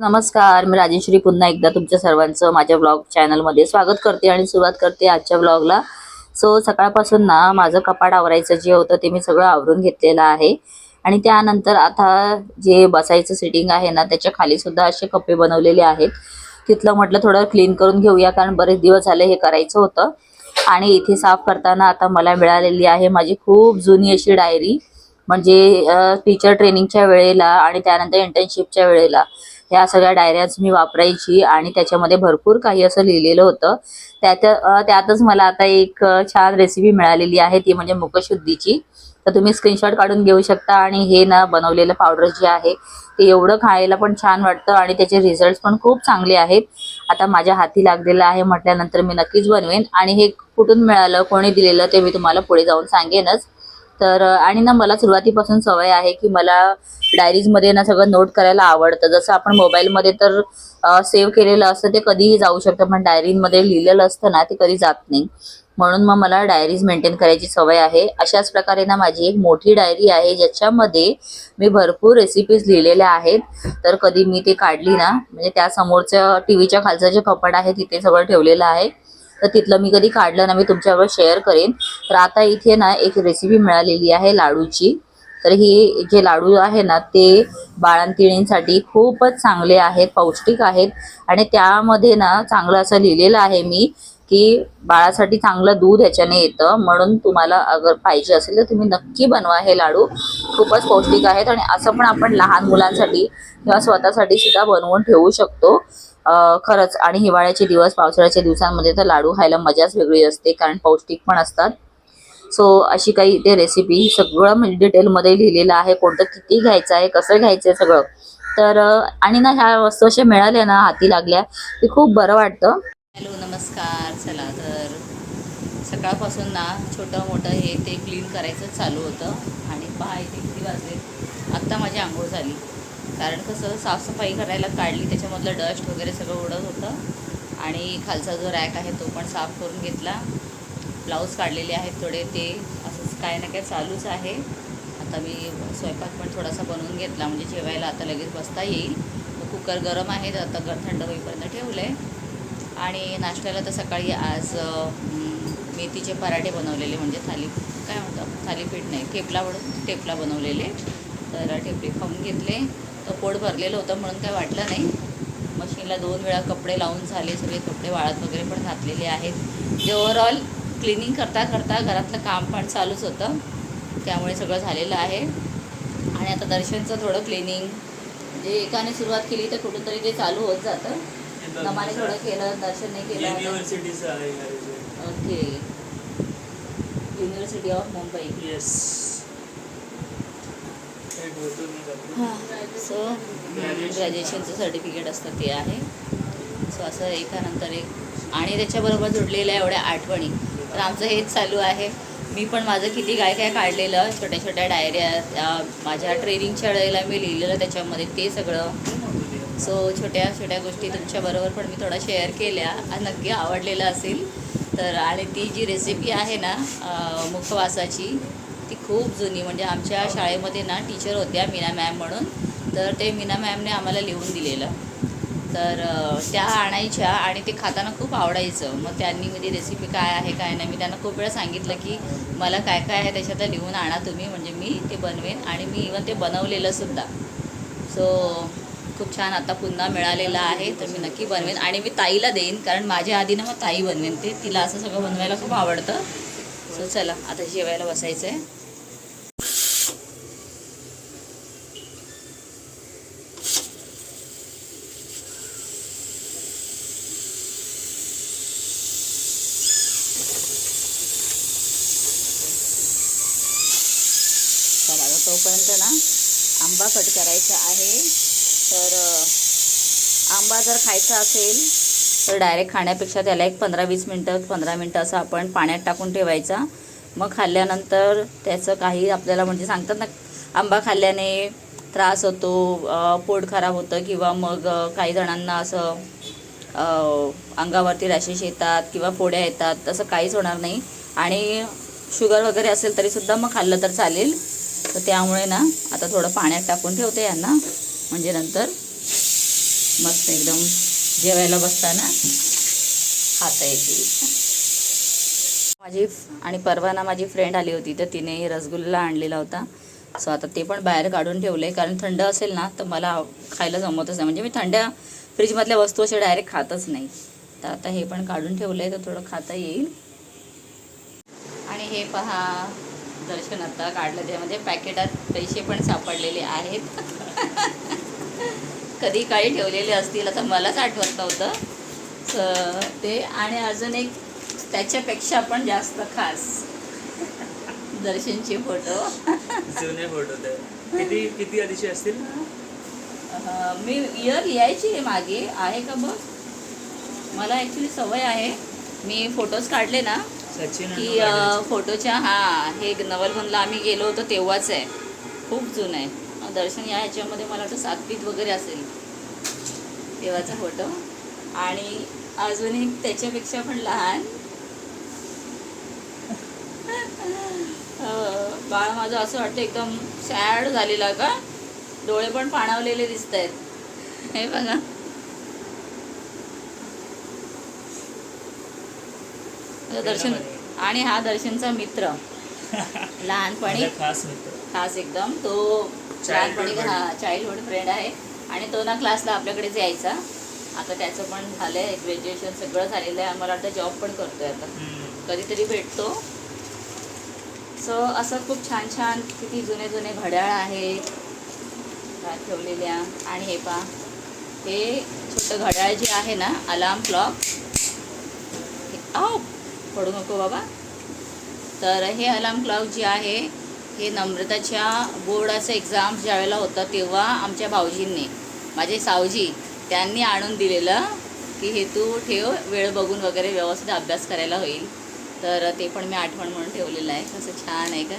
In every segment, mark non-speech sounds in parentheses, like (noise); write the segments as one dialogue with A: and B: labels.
A: नमस्कार मी राजेश्री पुन्हा एकदा तुमच्या सर्वांचं माझ्या ब्लॉग चॅनलमध्ये स्वागत करते आणि सुरुवात करते आजच्या ब्लॉगला सो सकाळपासून ना माझं कपाट आवरायचं जे होतं ते मी सगळं आवरून घेतलेलं आहे. आणि त्यानंतर आता जे बसायचं सिटिंग आहे ना त्याच्याखाली सुद्धा असे कप्पे बनवलेले आहेत. तिथलं म्हटलं थोडं क्लीन करून घेऊया कारण बरेच दिवस झाले हे करायचं होतं. आणि इथे साफ करताना आता मला मिळालेली आहे माझी खूप जुनी अशी डायरी म्हणजे टीचर ट्रेनिंगच्या वेळेला आणि त्यानंतर इंटर्नशिपच्या वेळेला. ह्या सगळ्या डायऱ्याच मी वापरायची आणि त्याच्यामध्ये भरपूर काही असं लिहिलेलं होतं. त्यात त्यातच मला आता एक छान रेसिपी मिळालेली आहे. ती म्हणजे मुखशुद्धीची तर तुम्ही स्क्रीनशॉट काढून घेऊ शकता आणि हे ना बनवलेलं पावडर जे आहे ते एवढं खायला पण छान वाटतं आणि त्याचे रिझल्ट पण खूप चांगले आहेत. आता माझ्या हाती लागलेलं आहे म्हटल्यानंतर मी नक्कीच बनवेन आणि हे कुठून मिळालं कोणी दिलेलं ते मी तुम्हाला पुढे जाऊन सांगेनच. तर आणि ना मला सुरुवातीपासून सवय आहे की मला डायरीजमध्ये ना सगळं नोट करायला आवडतं. जसं आपण मोबाईलमध्ये तर सेव्ह केलेलं असतं ते कधीही जाऊ शकतं पण डायरीमध्ये लिहिलेलं असतं ना ते कधी जात नाही. म्हणून मग मला डायरीज मेंटेन करायची सवय आहे. अशाच प्रकारे ना माझी एक मोठी डायरी आहे ज्याच्यामध्ये मी भरपूर रेसिपीज लिहिलेल्या आहेत. तर कधी मी ते काढली ना म्हणजे त्या समोरच्या टी व्हीच्या खालचं जे कपाट आहे तिथे सगळं ठेवलेलं आहे. तर तिथलं मी कधी काढलं ना मी तुमच्याबरोबर शेअर करेन. तर आता इथे ना एक रेसिपी मिळालेली आहे लाडूची. तर ही जे लाडू आहे ना ते बाळंतिणींसाठी खूपच चांगले आहेत पौष्टिक आहेत. आणि त्यामध्ये ना चांगलं असं लिहिलेलं आहे मी की बाळासाठी चांगलं दूध याच्याने येतं. म्हणून तुम्हाला अगर पाहिजे असेल तर तुम्ही नक्की बनवा हे लाडू. खूपच पौष्टिक आहेत आणि असं पण आपण लहान मुलांसाठी किंवा स्वतःसाठी सुद्धा बनवून ठेवू शकतो. खरंच. आणि हिवाळ्याचे दिवस पावसाळ्याच्या दिवसांमध्ये तर लाडू खायला मजाच वेगळी असते कारण पौष्टिक पण असतात. सो अशी काही इथे रेसिपी सगळं म्हणजे डिटेलमध्ये लिहिलेलं आहे. कोणतं किती घ्यायचं आहे कसं घ्यायचं आहे सगळं. तर आणि ना ह्या वस्तू अशा मिळाल्या ना हाती लागल्या ते खूप बरं वाटतं. हॅलो नमस्कार. चला तर सकाळपासून ना छोटं मोठं हे ते क्लीन करायचं चालू होतं. आणि पहा इथे किती वाजले? आत्ता माझी आंघोळ झाली. कारण कसं साफसफाई करायला काढली त्याच्यामधलं डस्ट वगैरे सगळं उडत होतं. आणि खालचा जो रॅक आहे तो पण साफ करून घेतला. ब्लाऊज काढलेले आहेत थोडे ते असंच काय ना काय चालूच आहे. आता मी स्वयंपाक पण थोडासा बनवून घेतला म्हणजे जेवायला आता लगेच बसता येईल. कुकर गरम आहे तर आता थंड होईपर्यंत ठेवलं आहे आणि नाश्त्याला तर सकाळी आज मेथीचे पराठे बनवलेले म्हणजे थाली काय म्हणतात थालीपीठ नाही ठेपला म्हणून ठेपला बनवलेले. तर ठेपले खाऊन घेतले. तर पोट भरलेलं होतं म्हणून काय वाटलं नाही. मशीनला दोन वेळा कपडे लावून झाले सगळे कपडे वाळत वगैरे पण घातलेले आहेत. जे ओव्हरऑल क्लिनिंग करता करता घरातलं काम पण चालूच होतं. त्यामुळे सगळं झालेलं आहे. आणि आता दर्शनचं थोडं क्लिनिंग म्हणजे एकाने सुरुवात केली तर कुठंतरी ते चालू होत जातं. नमाने थोडं केलं दर्शनने केलं.
B: युनिव्हर्सिटीचं आहे घराचं.
A: Okay university of Mumbai
B: yes
A: so ग्रॅज्युएशनचं certificate असतं ते आहे. सो असं एकानंतर एक आणि त्याच्याबरोबर जुडलेल्या एवढ्या आठवणी. तर आमचं हेच चालू आहे. मी पण माझं किती काय काय काढलेलं छोट्या छोट्या डायऱ्या माझ्या ट्रेनिंगच्या वेळेला मी लिहिलेलं त्याच्यामध्ये ते सगळं. सो छोट्या छोट्या गोष्टी तुमच्याबरोबर पण मी थोडा शेअर केल्या. आणि नक्की आवडलेलं असेल. तर आणि ती जी रेसिपी आहे ना मुखवासाची खूप जुनी म्हणजे आमच्या शाळेमध्ये ना टीचर होत्या मीना मॅम म्हणून तर ते मीना मॅमने आम्हाला लिहून दिलेलं. तर त्या आणायच्या आणि ते खाताना खूप आवडायचं. मग त्यांनी म्हणजे रेसिपी काय आहे काय नाही मी त्यांना खूप वेळा सांगितलं की मला काय काय आहे त्याच्यातलं लिहून आणा तुम्ही म्हणजे मी ते बनवेन आणि मी इवन ते बनवलेलं सुद्धा. सो खूप छान आता पुन्हा मिळालेलं आहे तर मी नक्की बनवेन आणि मी ताईला देईन कारण माझ्या आधी ना मग ताई बनवेन ते. तिला असं सगळं बनवायला खूप आवडतं. सो चला आता जेवायला बसायचं आहे चला आता तोपर्यंत ना आंबा कट करायचा आहे. तर आंबा जर खायचा असेल तर डायरेक्ट खाण्यापेक्षा त्याला एक पंधरा वीस मिनटं पंधरा मिनटं असं आपण पाण्यात टाकून ठेवायचा. मग खाल्ल्यानंतर त्याचं काही आपल्याला म्हणजे सांगतात ना आंबा खाल्ल्याने त्रास होतो पोट खराब होतं किंवा मग काही जणांना असं अंगावरती रॅशेस येतात किंवा फोड्या येतात तसं काहीच होणार नाही. आणि शुगर वगैरे असेल तरीसुद्धा मग खाल्लं तर चालेल. तर त्यामुळे ना आता थोडं पाण्यात टाकून ठेवते यांना. म्हणजे नंतर मस्त एकदम जेवायला बसताना खाता येतील माझी आणि परवाना माझी फ्रेंड आली होती तर तिने रसगुल्ला आणलेला होता. सो आता ते पण बाहेर काढून ठेवले कारण थंड असेल ना तर मला खायला जमतच नाही. म्हणजे मी थंड्या फ्रीजमधल्या वस्तू अशा डायरेक्ट खातच नाही. तर आता हे पण काढून ठेवलं आहे तर थोडं खाता येईल. आणि हे पहा दर्शन आता काढलं त्यामध्ये पॅकेटात पैसे पण सापडलेले आहेत. (laughs) कधी काही ठेवलेले असतील आता मलाच आठवत नव्हतं. स- ते आणि अजून एक त्याच्यापेक्षा पण जास्त खास. दर्शनचे फोटो.
B: जुने फोटो ते. किती किती आधीचे असतील?
A: मी इयर लिहायची आहे मागे. आहे का बघ? मला ॲक्च्युली सवय आहे. मी फोटोज काढले ना की? फोटोच्या हा हे नवलबनला आम्ही गेलो होतो तेव्हाच आहे. खूप जुनं आहे. दर्शन या ह्याच्यामध्ये मला वाटतं सातवीत वगैरे असेल. तेव्हाचा फोटो. आणि अजून एक त्याच्यापेक्षा पण लहान. (laughs) बाळ माझं असं वाटतं एकदम सॅड झालेला का? डोळे पण पाणावलेले दिसत आहेत हे बघा. दर्शन आणि हा दर्शनचा मित्र. (laughs) लहानपणी
B: खास मित्र.
A: खास एकदम. तो लहानपणी हा चाइल्डहुड फ्रेंड आहे. आणि तो ना क्लासला आपल्याकडेच यायचा. आता त्याचं पण झालं आहे ग्रॅज्युएशन सगळं झालेलं आहे. मला वाटतं जॉब पण करतोय आता. कधीतरी भेटतो. सो असं खूप छान छान किती जुने जुने घड्याळ आहेत. ठेवलेल्या. आणि हे पा हे छोटं घड्याळ जे आहे ना अलार्म क्लॉक पडू नको बाबा. तर हे अलार्म क्लॉक जे आहे हे नम्रताच्या बोर्डाचं एक्झाम ज्यावेळेला होतं तेव्हा आमच्या भाऊजींनी माझे सावजी त्यांनी आणून दिलेलं की हे तू ठेव वेळ बघून वगैरे व्यवस्थित अभ्यास करायला होईल. तर ते पण मी आठवण म्हणून ठेवलेलं आहे. कसं छान आहे का?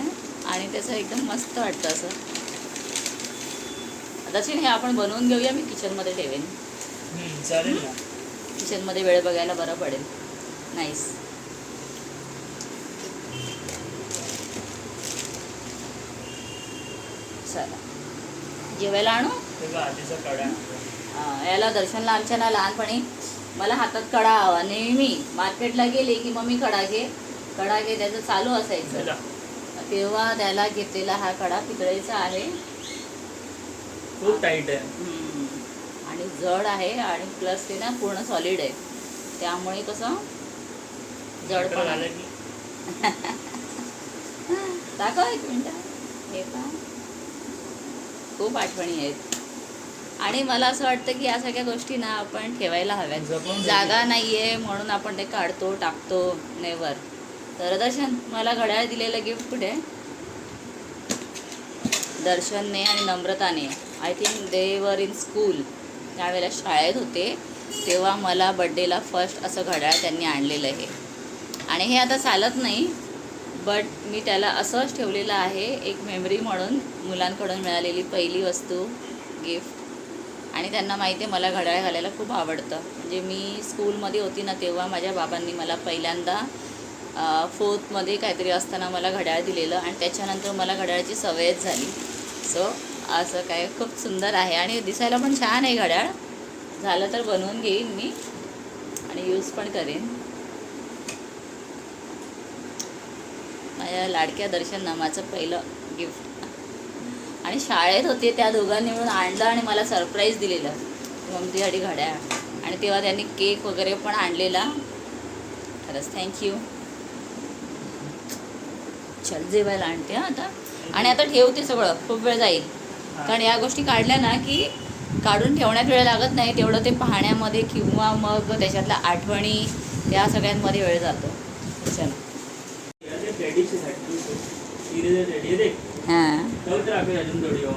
A: आणि त्याचं एकदम मस्त वाटतं असं. दक्षिण हे आपण बनवून घेऊया मी किचनमध्ये ठेवेन.
B: चालेल
A: किचनमध्ये वेळ बघायला बरं पडेल. नाईस चला. जेवायला आणू? याला दर्शनला आमच्या ना लहानपणी मला हातात कडा हवा. नेहमी मार्केटला गेले की मम्मी कडा घे. कडा घे त्याचं चालू असायचं. तेव्हा त्याला घेतलेला हा कडा पितळेचा आहे.
B: खूप टाईट आहे.
A: हम्म. आणि जड आहे आणि प्लस ते ना पूर्ण सॉलिड आहे. त्यामुळे कसं? जड पण
B: की. (laughs)
A: दाखव एक मिनिट. हे पहा. खूप आठवणी आहेत. आणि मला असं वाटतं की या सगळ्या गोष्टी ना आपण ठेवायला हव्यात. जागा नाहीये म्हणून आपण ते काढतो टाकतो नेवर. तर दर्शन मला घड्याळ दिलेलं गिफ्ट कुठे? दर्शनने आणि नम्रताने. आय थिंक दे वर इन स्कूल त्यावेळेला शाळेत होते तेव्हा मला बड्डेला फर्स्ट असं घड्याळ त्यांनी आणलेलं आहे. आणि हे आता चालत नाही. बट मी त्याला असंच ठेवलेलं आहे एक मेमरी म्हणून मुलांकडून मिळालेली पहिली वस्तू गिफ्ट आणि त्यांना माहिती आहे मला घड्याळ घालायला खूप आवडतं. म्हणजे मी स्कूलमध्ये होती ना तेव्हा माझ्या बाबांनी मला पहिल्यांदा फोर्थमध्ये काहीतरी असताना मला घड्याळ दिलेलं आणि त्याच्यानंतर मला घड्याळाची सवयच झाली. सो असं काय खूप सुंदर आहे. आणि दिसायला पण छान आहे घड्याळ. झालं तर बनवून घेईन मी आणि यूज पण करेन. माझ्या लाडक्या दर्शन नामाचं पहिलं गिफ्ट आणि शाळेत होते त्या दोघांनी मिळून आणलं आणि मला सरप्राईज दिलेलं. ममतीसाठी घड्याळ. आणि तेव्हा त्यांनी केक वगैरे पण आणलेला. खरंच थँक्यू चल जेवायला आणते हा आता. आणि आता ठेवते सगळं. खूप वेळ जाईल. कारण या गोष्टी काढल्या ना की काढून ठेवण्यात वेळ लागत नाही. तेवढं ते पाहण्यामध्ये किंवा मग त्याच्यातल्या आठवणी त्या सगळ्यांमध्ये वेळ जातो. चल. हां
B: हो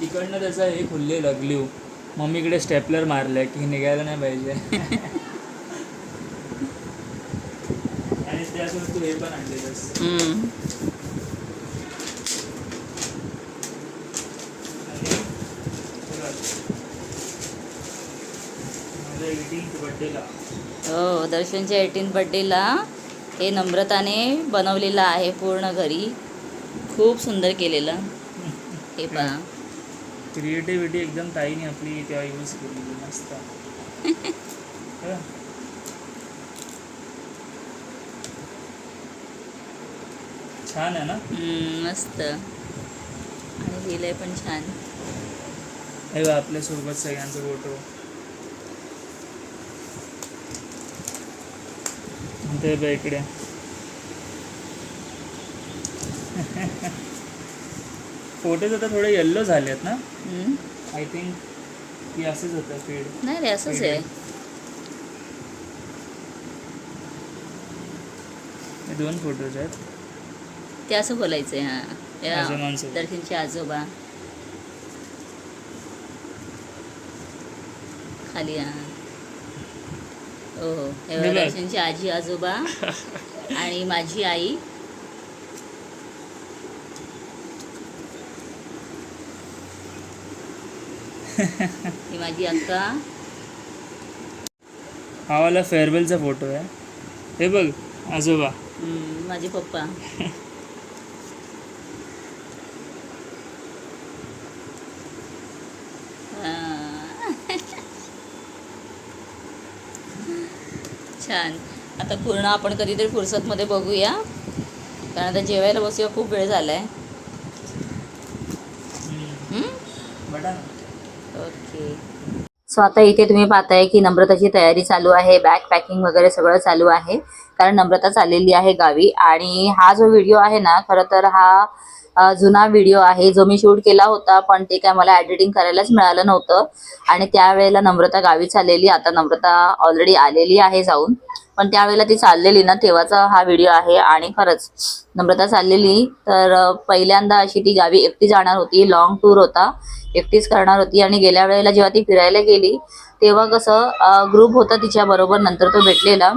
B: तिकडनं त्याचं हे खुललेलं ग्ल्यू मम्मीकडे स्टेपलर मारलंय की निघायला नाही पाहिजे आणि हे पण आणलेलंस
A: हम्म.
B: आणि बघ. माझ्या एटीन बड्डेला
A: हो दर्शनच्या एटीन बड्डेला हे नम्रताने बनवलेलं आहे पूर्ण घरी. खूप सुंदर केलेलं. हे पहा.
B: क्रिएटिव्हिटी एकदम ताईने आपली तेव्हा यूज केलेली मस्त? छान आहे ना?
A: मस्त. आणि लिहिलंय पण छान.
B: हे आपल्यासोबत सगळ्यांचा फोटो ते बघ इकडे. फोटोज आता थोडे येल्लो झाले आहेत ना. आय थिंक की असेच होतं फीड
A: नाही रे असंच आहे.
B: हे दोन फोटोज आहेत.
A: ते असं बोलायचंय हा. हे
B: आजोबांसोबत.
A: दर्शनचे आजोबा. खाली हा. हो हो. दर्शनचे आजी आजोबा आणि माझी आई. ही माझी अक्का.
B: हा वाला फेअरवेलचा फोटो आहे. हे बघ आजोबा.
A: हम्म, माझे पप्पा. (laughs) छान. आता पूर्ण आपण कधीतरी फुरसतमध्ये बघूया. कारण आता जेवायला बसूया खूप वेळ?
B: बटा ना
A: ओके. सो आता इथे तुम्ही पाहताय की नम्रताची तयारी चालू आहे बॅग पॅकिंग वगैरे सगळं चालू आहे. कारण नम्रता चाललेली आहे गावी आणि हा जो व्हिडिओ आहे ना खरं तर हा जुना व्हिडिओ आहे. जो मी शूट केला होता पण ते काय मला एडिटिंग करायलाच मिळालं नव्हतं. आणि त्यावेळेला नम्रता गावी चाललेली. आता नम्रता ऑलरेडी आलेली आहे जाऊन. पण त्यावेळेला ती चाललेली ना तेव्हाचा हा व्हिडिओ आहे आणि खरंच नम्रता चाललेली. तर पहिल्यांदा अशी ती गावी एकटी जाणार होती लॉंग टूर होता एकटीच करणार होती आणि गेल्या वेळेला जेव्हा ती फिरायला गेली तेव्हा कसं ग्रुप होता तिच्या बरोबर नंतर तो भेटलेला.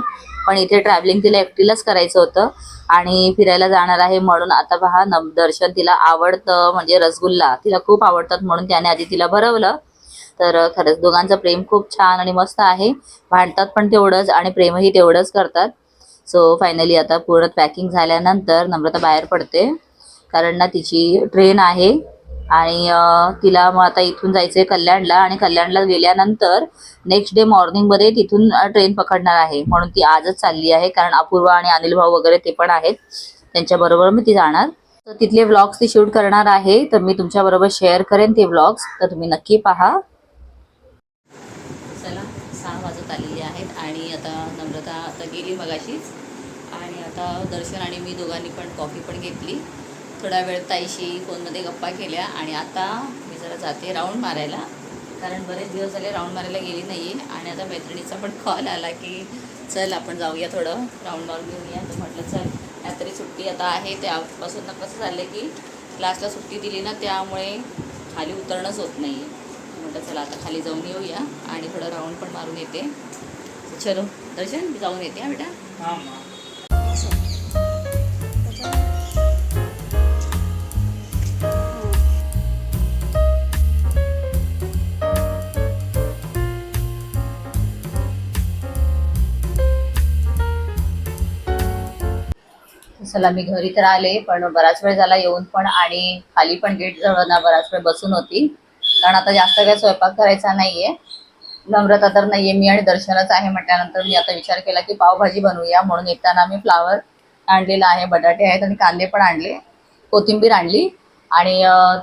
A: पण इथे ट्रॅव्हलिंग तिला एकटीलाच करायचं होतं आणि फिरायला जाणार आहे म्हणून आता पहा नम दर्शन तिला आवडतं. म्हणजे रसगुल्ला तिला खूप आवडतात म्हणून त्याने आधी तिला भरवलं. तर खरंच दोघांचं प्रेम खूप छान आणि मस्त आहे. भांडतात पण तेवढंच आणि प्रेमही तेवढंच करतात. सो फायनली आता पूर्ण पॅकिंग झाल्यानंतर नम्रता बाहेर पडते. कारण ना तिची ट्रेन आहे आणि तिला मग आता इथून जायचंय कल्याणला आणि कल्याणला गेल्यानंतर नेक्स्ट डे मॉर्निंगमध्ये तिथून ट्रेन पकडणार आहे. म्हणून ती आजच चालली आहे. कारण अपूर्वा आणि अनिल भाऊ वगैरे ते पण आहेत. त्यांच्याबरोबर मी ती जाणार. तर तिथले व्लॉग्स ती शूट करणार आहे. तर मी तुमच्याबरोबर शेअर करेन ते व्लॉग्स तर तुम्ही नक्की पहा चला सहा वाजत आलेली आहेत आणि आता नम्रता आता गेली मगाशीच आणि आता दर्शन आणि मी दोघांनी पण कॉफी पण घेतली. थोडा वेळ ताईशी फोनमध्ये गप्पा केल्या आणि आता मी जरा जाते राऊंड मारायला. कारण बरेच दिवस झाले राऊंड मारायला गेली नाही आहे आणि आता मैत्रिणीचा पण कॉल आला की चल आपण जाऊया थोडं राऊंड मारून घेऊया. तर म्हटलं चल नाहीतरी सुट्टी आता आहे. त्यापासून कसं झालं की क्लासला सुट्टी दिली ना त्यामुळे खाली उतरणंच होत नाही आहे म्हटलं चला आता खाली जाऊन येऊया. आणि थोडं राऊंड पण मारून येते. चलो दर्शन जाऊन येते हा बेटा. चला मी घरी तर आले पण बराच वेळ झाला येऊन पण आणि खाली पण गेट जवळ ना बराच वेळ बसून होती. कारण आता जास्त काही स्वयंपाक करायचा नाहीये. नम्रता तर नाहीये मी आणि दर्शनच आहे म्हटल्यानंतर मी आता विचार केला की पावभाजी बनवूया. म्हणून येताना मी फ्लावर आणलेला आहे बटाटे आहेत आणि कांदे पण आणले कोथिंबीर आणली आणि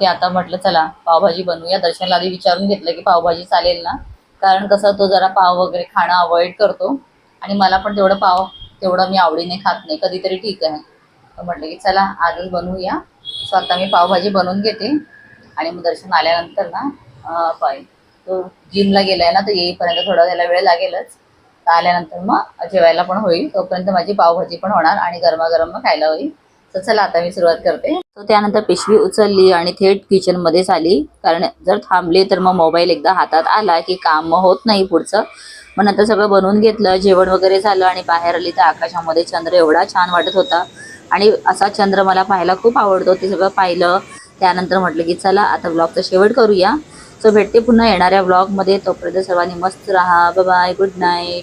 A: ते आता म्हटलं चला पावभाजी बनवूया. दर्शनला आधी विचारून घेतलं की पावभाजी चालेल ना. कारण कसं तो जरा पाव वगैरे खाणं अवॉइड करतो आणि मला पण तेवढं पाव तेवढं मी आवडीने खात नाही. कधीतरी ठीक आहे. म्हटलं की चला आजच बनवूया. सो आता मी पावभाजी बनवून घेते आणि मग दर्शन आल्यानंतर ना पाय तो जिमला गेलाय ना तर येईपर्यंत थोडा त्याला वेळ लागेलच. तर आल्यानंतर मग जेवायला पण होईल तोपर्यंत माझी पावभाजी पण होणार आणि गरमागरम मग खायला होईल. तर चला आता मी सुरुवात करते. तर त्यानंतर पिशवी उचलली आणि थेट किचनमध्येच आली. कारण जर थांबली तर मग मोबाईल एकदा हातात आला की काम होत नाही पुढचं. मग नंतर सगळं बनवून घेतलं जेवण वगैरे झालं आणि बाहेर आली तर आकाशामध्ये चंद्र एवढा छान वाटत होता. आणि असा चंद्र मला पाहायला खूप आवडतो ते सगळं पाहिलं. त्यानंतर म्हटलं की चला आता ब्लॉगचा शेवट करूया. सो भेटते पुन्हा येणाऱ्या ब्लॉगमध्ये. तोपर्यंत सर्वांनी मस्त राहा. Bye good night